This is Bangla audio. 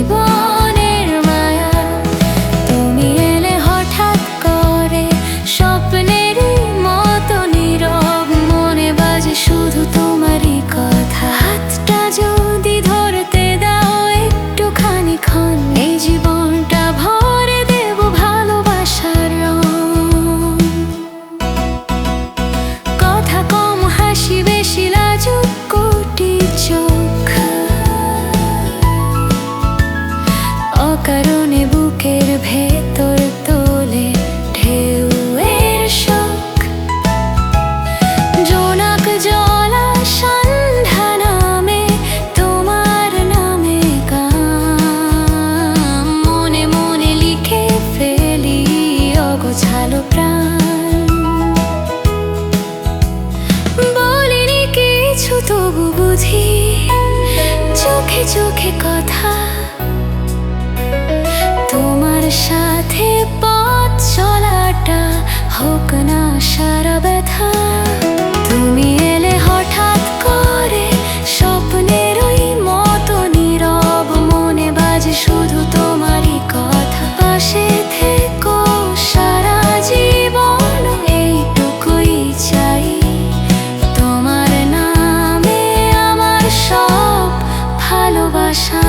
জীবনের মায়া, তুমি এলে হঠাৎ করে স্বপ্নের মতো নীরব, মনে বাজে শুধু তোমারই কথা। যদি ধরতে দাও একটুখানি ক্ষণ কারণে বুকের ভেতর তোলে ঢেউ এর শোক। জোনাক জলা সন্ধ্যা নামে তোমার নামে গান। মনে মনে লিখে ফেলি অগোছালো প্রাণ। বলিনি কিছু তবু বুঝি, চোখে চোখে কথা সাথে পথ চলাটা হোক না সারা ব্যথা। তুমি এলে হঠাৎ করে স্বপ্নের ওই মতো নীরব মনে বাজে শুধু তোমারই কথা। পাশে থেকো, সারা জীবন এইটুকুই চাই। তোমার নামে আমার সব ভালোবাসা